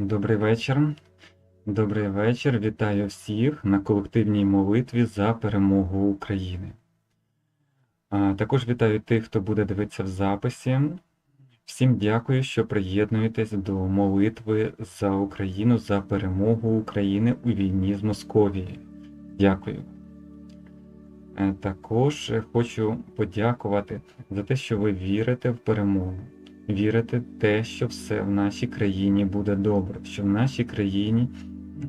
Добрий вечір. Добрий вечір. Вітаю всіх на колективній молитві за перемогу України. Також вітаю тих, хто буде дивитися в записі. Всім дякую, що приєднуєтесь до молитви за Україну, за перемогу України у війні з Московією. Дякую. Е, Також хочу подякувати за те, що ви вірите в перемогу. Вірите в те, що все в нашій країні буде добре, що в нашій країні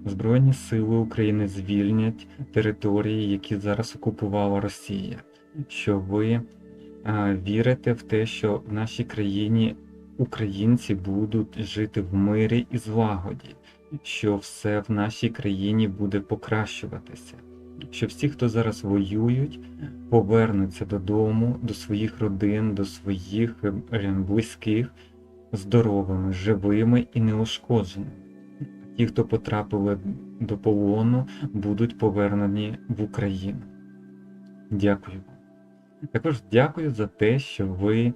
Збройні Сили України звільнять території, які зараз окупувала Росія, що ви а, вірите в те, що в нашій країні українці будуть жити в мирі і злагоді, що все в нашій країні буде покращуватися, що всі, хто зараз воюють, повернуться додому, до своїх родин, до своїх е, близьких здоровими, живими і неушкодженими. Ті, хто потрапили до полону, будуть повернені в Україну. Дякую. Також дякую за те, що ви е,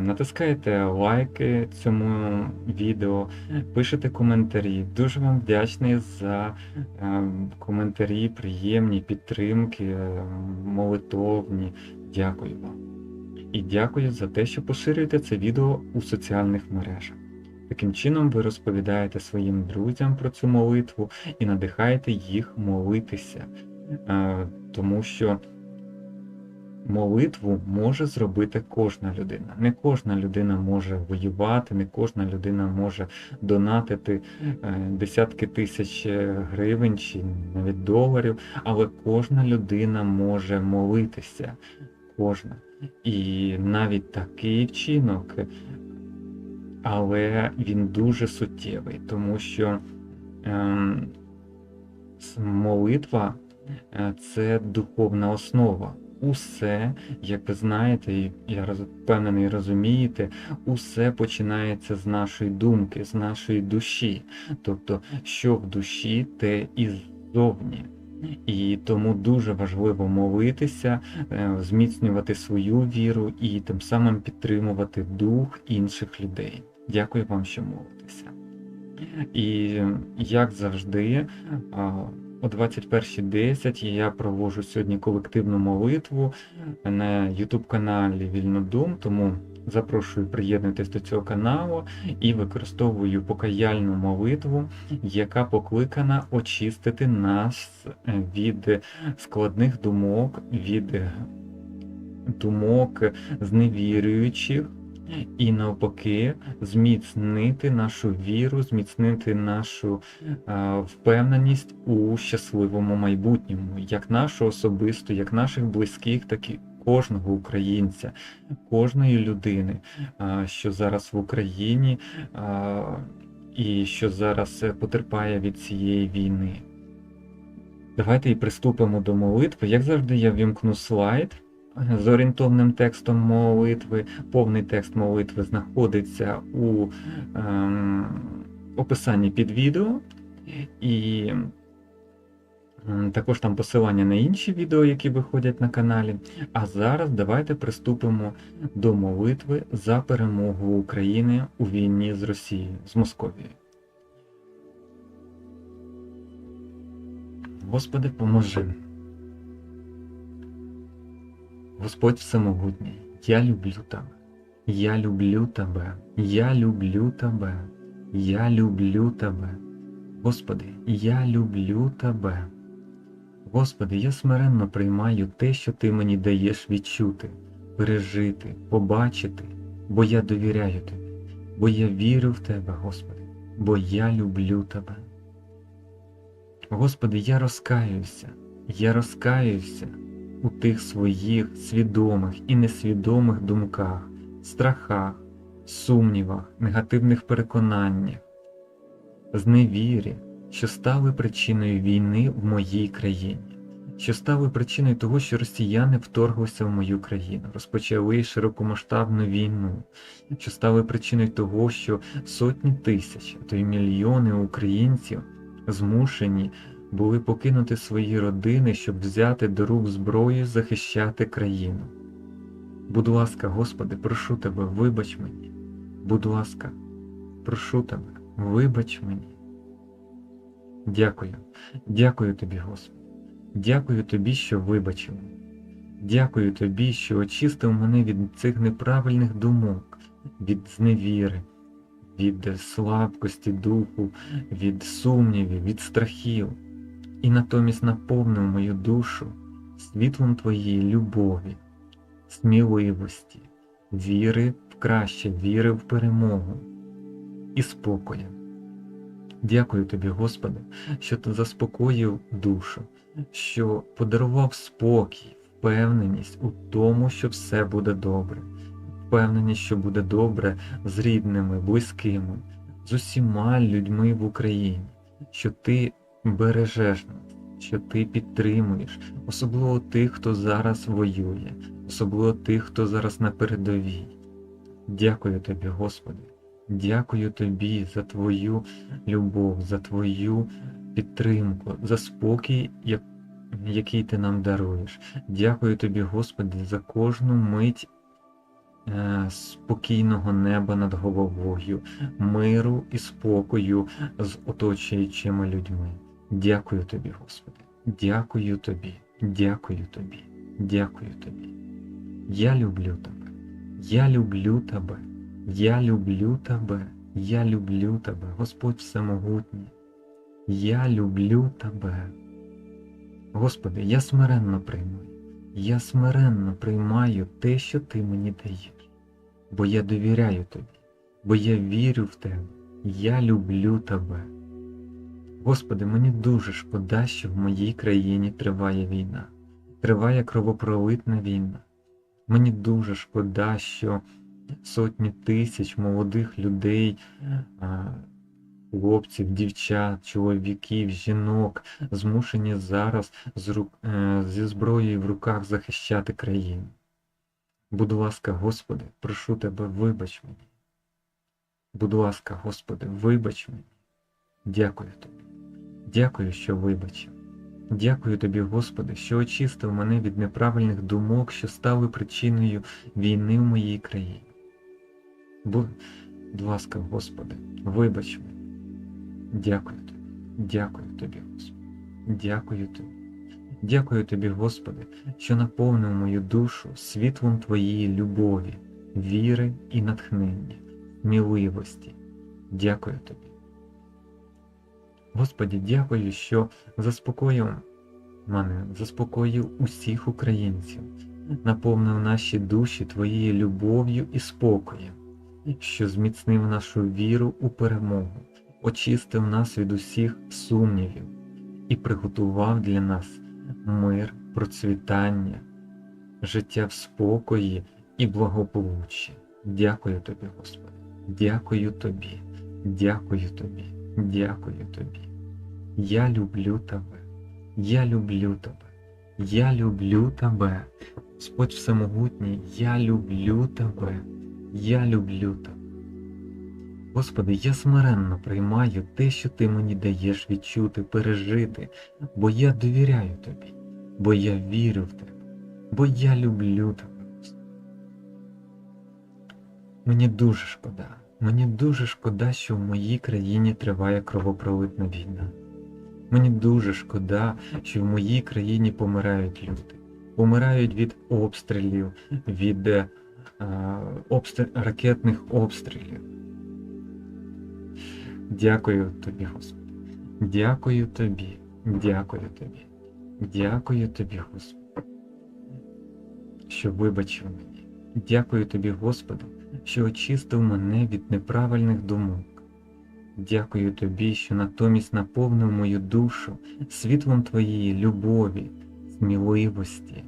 натискаєте лайки цьому відео, пишете коментарі. Дуже вам вдячний за е, коментарі, приємні підтримки, е, молитовні. Дякую вам. І дякую за те, що поширюєте це відео у соціальних мережах. Таким чином ви розповідаєте своїм друзям про цю молитву і надихаєте їх молитися, тому що молитву може зробити кожна людина. Не кожна людина може воювати, не кожна людина може донатити е, десятки тисяч гривень чи навіть доларів, але кожна людина може молитися. Кожна. І навіть такий вчинок, але він дуже суттєвий, тому що ем, молитва е, це духовна основа. Усе, як ви знаєте, і я впевнений, розумієте, усе починається з нашої думки, з нашої душі. Тобто, що в душі, те і ззовні. І тому дуже важливо молитися, е, зміцнювати свою віру і тим самим підтримувати дух інших людей. Дякую вам, що молитеся. І як завжди, о 21.10 я проводжу сьогодні колективну молитву на YouTube каналі Вільнодум, тому запрошую приєднатися до цього каналу і використовую покаяльну молитву, яка покликана очистити нас від складних думок, від думок зневірюючих. І навпаки, зміцнити нашу віру, зміцнити нашу е, впевненість у щасливому майбутньому, як нашу особисту, як наших близьких, так і кожного українця, кожної людини, е, що зараз в Україні е, і що зараз е, потерпає від цієї війни. Давайте і приступимо до молитви. Як завжди, я вімкну слайд з орієнтовним текстом молитви. Повний текст молитви знаходиться у ем, описанні під відео. І також там посилання на інші відео, які виходять на каналі. А зараз давайте приступимо до молитви за перемогу України у війні з Росією, з Московією. Господи, поможи. Господь Всемогутній, я люблю Тебе. Я люблю Тебе. Я люблю Тебе. Я люблю Тебе. Господи, я люблю Тебе. Господи, я смиренно приймаю те, що Ти мені даєш відчути, пережити, побачити, бо я довіряю Тобі, бо я вірю в Тебе, Господи, бо я люблю Тебе. Господи, я розкаюся, я розкаюся у тих своїх свідомих і несвідомих думках, страхах, сумнівах, негативних переконаннях, зневірі, що стали причиною війни в моїй країні, що стали причиною того, що росіяни вторглися в мою країну, розпочали широкомасштабну війну, що стали причиною того, що сотні тисяч, а то й мільйони українців змушені були покинути свої родини, щоб взяти до рук зброю захищати країну. Будь ласка, Господи, прошу Тебе, вибач мені. Будь ласка, прошу Тебе, вибач мені. Дякую, дякую тобі, Господи. Дякую тобі, що вибачив. Дякую тобі, що очистив мене від цих неправильних думок, від зневіри, від слабкості духу, від сумнівів, від страхів, і натомість наповнив мою душу світлом твоєї любові, сміливості, віри в краще, віри в перемогу і спокою. Дякую тобі, Господи, що ти заспокоїв душу, що подарував спокій, впевненість у тому, що все буде добре, впевненість, що буде добре з рідними, близькими, з усіма людьми в Україні, що ти бережеш нас, що ти підтримуєш, особливо тих, хто зараз воює, особливо тих, хто зараз на передовій. Дякую тобі, Господи. Дякую тобі за твою любов, за твою підтримку, за спокій, який ти нам даруєш. Дякую тобі, Господи, за кожну мить е, спокійного неба над головою, миру і спокою з оточуючими людьми. Дякую тобі, Господи. Дякую тобі, дякую тобі, дякую тобі. Я люблю тебе. Я люблю тебе. Я люблю тебе, я люблю тебе, Господь Всемогутній. Я люблю тебе. Господи, я смиренно приймаю. Я смиренно приймаю те, що Ти мені даєш, бо я довіряю тобі, бо я вірю в тебе. Я люблю тебе. Господи, мені дуже шкода, що в моїй країні триває війна, триває кровопролитна війна. Мені дуже шкода, що сотні тисяч молодих людей, хлопців, дівчат, чоловіків, жінок змушені зараз е, зі зброєю в руках захищати країну. Будь ласка, Господи, прошу Тебе, вибач мені. Будь ласка, Господи, вибач мені. Дякую Тобі. Дякую, що вибачив. Дякую Тобі, Господи, що очистив мене від неправильних думок, що стали причиною війни в моїй країні. Будь ласка, Господи, вибач мене. Дякую Тобі, дякую Тобі, Господи, дякую Тобі. Дякую Тобі, Господи, що наповнив мою душу світлом Твоєї любові, віри і натхнення, сміливості. Дякую Тобі. Господі, дякую, що заспокоїв мене, заспокоїв усіх українців, наповнив наші душі Твоєю любов'ю і спокоєм, що зміцнив нашу віру у перемогу, очистив нас від усіх сумнівів і приготував для нас мир, процвітання, життя в спокої і благополуччі. Дякую Тобі, Господи, дякую Тобі, дякую Тобі, дякую Тобі. Я люблю Тебе, я люблю Тебе, я люблю Тебе. Господь Всемогутній, я люблю Тебе, я люблю Тебе. Господи, я смиренно приймаю те, що Ти мені даєш відчути, пережити, бо я довіряю Тобі, бо я вірю в Тебе, бо я люблю Тебе. Мені дуже шкода, мені дуже шкода, що в моїй країні триває кровопролитна війна. Мені дуже шкода, що в моїй країні помирають люди. Помирають від обстрілів, від е, обстріл, ракетних обстрілів. Дякую тобі, Господи. Дякую тобі, дякую тобі, дякую тобі, Господи, що вибачив мені. Дякую тобі, Господи, що очистив мене від неправильних думок. Дякую тобі, що натомість наповнив мою душу світлом твоєї любові, сміливості,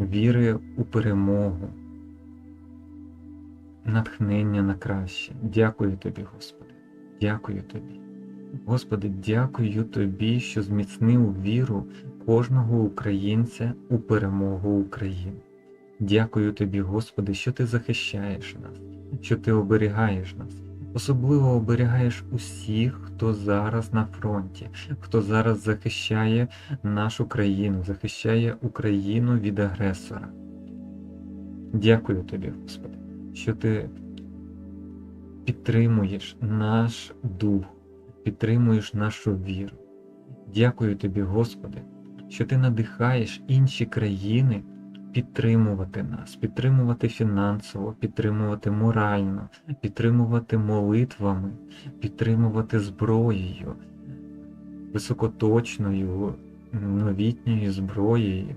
віри у перемогу, натхнення на краще. Дякую тобі, Господи, дякую тобі. Господи, дякую тобі, що зміцнив віру кожного українця у перемогу України. Дякую тобі, Господи, що ти захищаєш нас, що ти оберігаєш нас. Особливо оберігаєш усіх, хто зараз на фронті, хто зараз захищає нашу країну, захищає Україну від агресора. Дякую тобі, Господи, що ти підтримуєш наш дух, підтримуєш нашу віру. Дякую тобі, Господи, що ти надихаєш інші країни підтримувати нас, підтримувати фінансово, підтримувати морально, підтримувати молитвами, підтримувати зброєю, високоточною новітньою зброєю,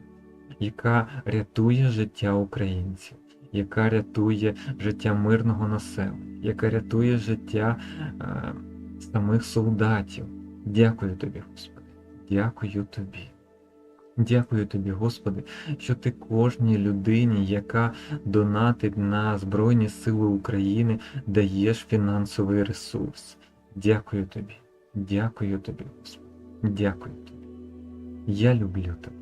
яка рятує життя українців, яка рятує життя мирного населення, яка рятує життя е, самих солдатів. Дякую тобі, Господи. Дякую тобі. Дякую тобі, Господи, що ти кожній людині, яка донатить на Збройні Сили України, даєш фінансовий ресурс. Дякую тобі. Дякую тобі, Господи. Дякую тобі. Я люблю тебе.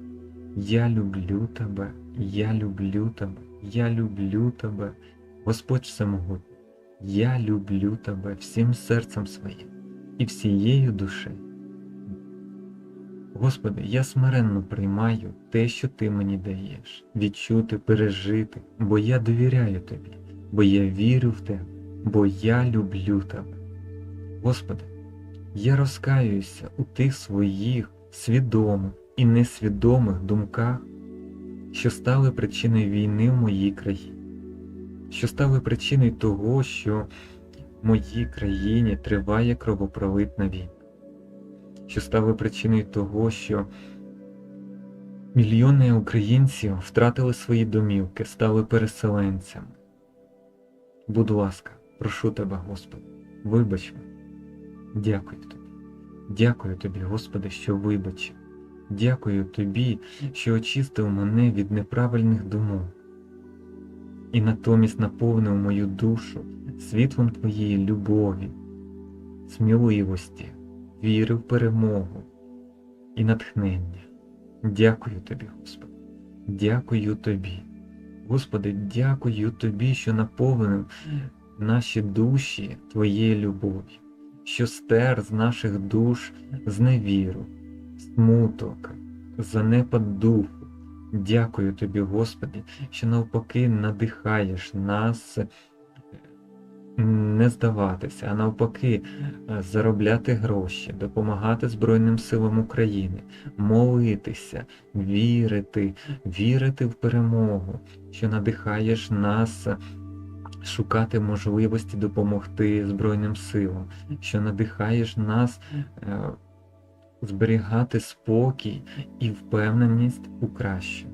Я люблю тебе. Я люблю тебе. Я люблю тебе. Господь Всемогутній. Я люблю тебе всім серцем своїм і всією душею. Господи, я смиренно приймаю те, що Ти мені даєш, відчути, пережити, бо я довіряю Тобі, бо я вірю в Тебе, бо я люблю Тебе. Господи, я розкаююся у тих своїх свідомих і несвідомих думках, що стали причиною війни в моїй країні, що стали причиною того, що в моїй країні триває кровопролитна війна що стали причиною того, що мільйони українців втратили свої домівки, стали переселенцями. Будь ласка, прошу тебе, Господи, вибач мене. Дякую тобі. Дякую тобі, Господи, що вибачив. Дякую тобі, що очистив мене від неправильних думок і натомість наповнив мою душу світлом Твоєї любові, сміливості віри в перемогу і натхнення. Дякую тобі, Господи. Дякую тобі. Господи, дякую тобі, що наповнив наші душі Твоєю любов'ю, що стер з наших душ зневіру, смуток, занепад духу. Дякую тобі, Господи, що навпаки надихаєш нас не здаватися, а навпаки, е, заробляти гроші, допомагати Збройним силам України, молитися, вірити, вірити в перемогу, що надихаєш нас шукати можливості допомогти Збройним силам, що надихаєш нас е, зберігати спокій і впевненість у краще.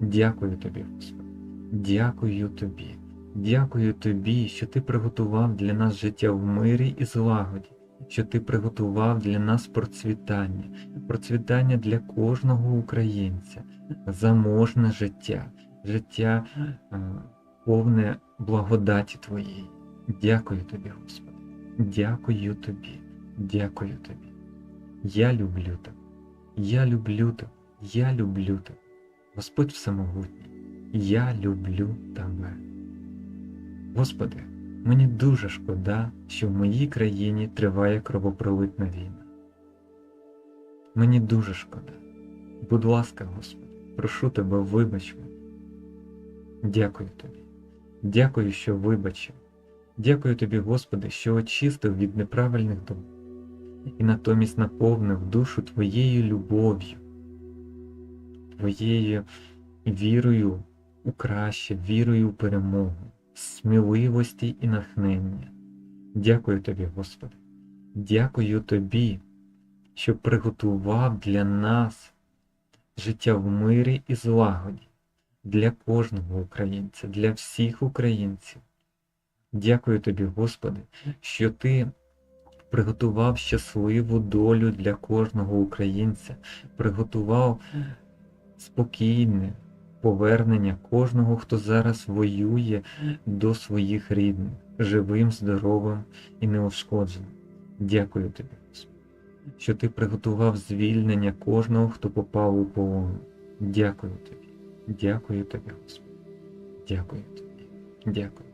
Дякую тобі, Господи. Дякую тобі. Дякую тобі, що ти приготував для нас життя в мирі і злагоді, що ти приготував для нас процвітання, процвітання для кожного українця, заможне життя, життя е, повне благодаті Твоєї. Дякую тобі, Господи. Дякую тобі, дякую тобі. Я люблю тебе, я люблю тебе, я люблю тебе. Господь Всемогутній, я люблю тебе. Господи, мені дуже шкода, що в моїй країні триває кровопролитна війна. Мені дуже шкода. Будь ласка, Господи, прошу тебе, вибач мене. Дякую тобі. Дякую, що вибачив. Дякую тобі, Господи, що очистив від неправильних думок і натомість наповнив душу Твоєю любов'ю, Твоєю вірою у краще, вірою у перемогу сміливості і натхнення. Дякую тобі, Господи. Дякую Тобі, що приготував для нас життя в мирі і злагоді, для кожного українця, для всіх українців. Дякую тобі, Господи, що Ти приготував щасливу долю для кожного українця, приготував спокійне повернення кожного, хто зараз воює до своїх рідних, живим, здоровим і неушкодженим. Дякую тобі, що ти приготував звільнення кожного, хто попав у полон. Дякую тобі, дякую тобі, Господи. Дякую тобі, дякую.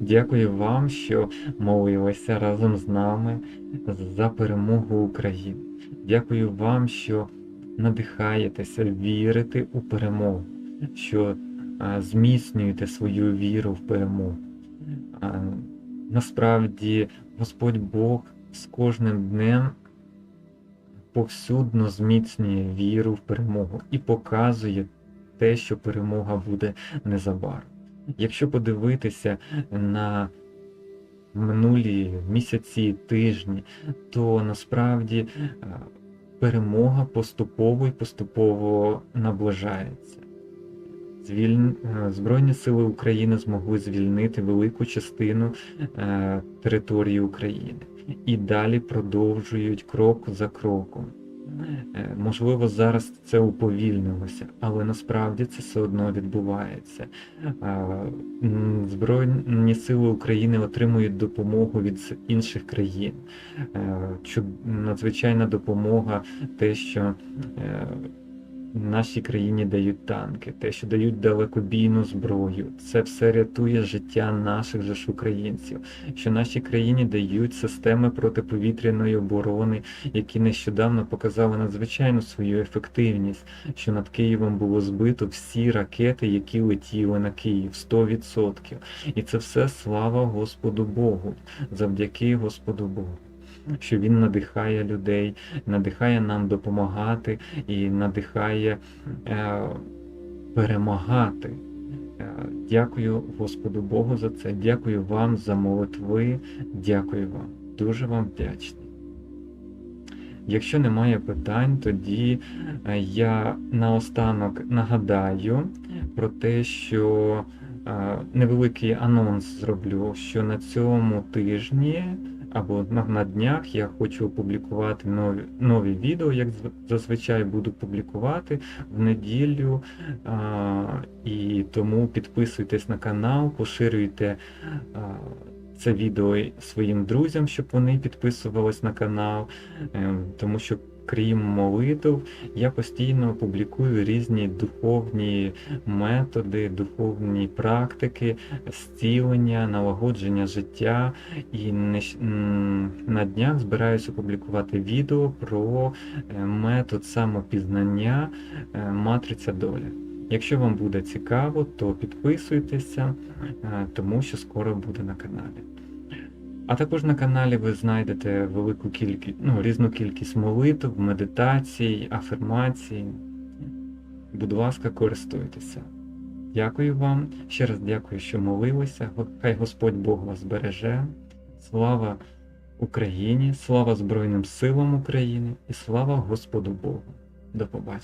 Дякую вам, що молилися разом з нами за перемогу України. Дякую вам, що надихаєтеся вірити у перемогу. що е, зміцнюєте свою віру в перемогу. Е, Насправді Господь Бог з кожним днем повсюдно зміцнює віру в перемогу і показує те, що перемога буде незабаром. Якщо подивитися на минулі місяці, тижні, то насправді е, перемога поступово і поступово наближається. Е, Збройні сили України змогли звільнити велику частину е, території України і далі продовжують крок за кроком. Е, Можливо, зараз це уповільнилося, але насправді це все одно відбувається. Е, Збройні сили України отримують допомогу від інших країн. Е, Надзвичайна допомога, те, що нашій країні дають танки, те, що дають далекобійну зброю, це все рятує життя наших же ж українців. Що нашій країні дають системи протиповітряної оборони, які нещодавно показали надзвичайну свою ефективність, що над Києвом було збито всі ракети, які летіли на Київ 100%. І це все слава Господу Богу, завдяки Господу Богу. Що він надихає людей, надихає нам допомагати і надихає е, перемагати. Е, Дякую Господу Богу за це. Дякую вам за молитви. Дякую вам. Дуже вам вдячний. Якщо немає питань, тоді е, я наостанок нагадаю про те, що е, невеликий анонс зроблю, що на цьому тижні або на, на днях я хочу опублікувати нові, нові відео, як зазвичай буду публікувати в неділю. А, і тому підписуйтесь на канал, поширюйте а, це відео своїм друзям, щоб вони підписувались на канал, Е, тому що крім молитв, я постійно публікую різні духовні методи, духовні практики, зцілення, налагодження життя. І на днях збираюся опублікувати відео про е, метод самопізнання е, матриця долі. Якщо вам буде цікаво, то підписуйтеся, е, тому що скоро буде на каналі. А також на каналі ви знайдете велику кількість, ну, різну кількість молитв, медитацій, афірмацій. Будь ласка, користуйтеся. Дякую вам. Ще раз дякую, що молилися. Хай Господь Бог вас береже. Слава Україні, слава Збройним силам України і слава Господу Богу. До побачення.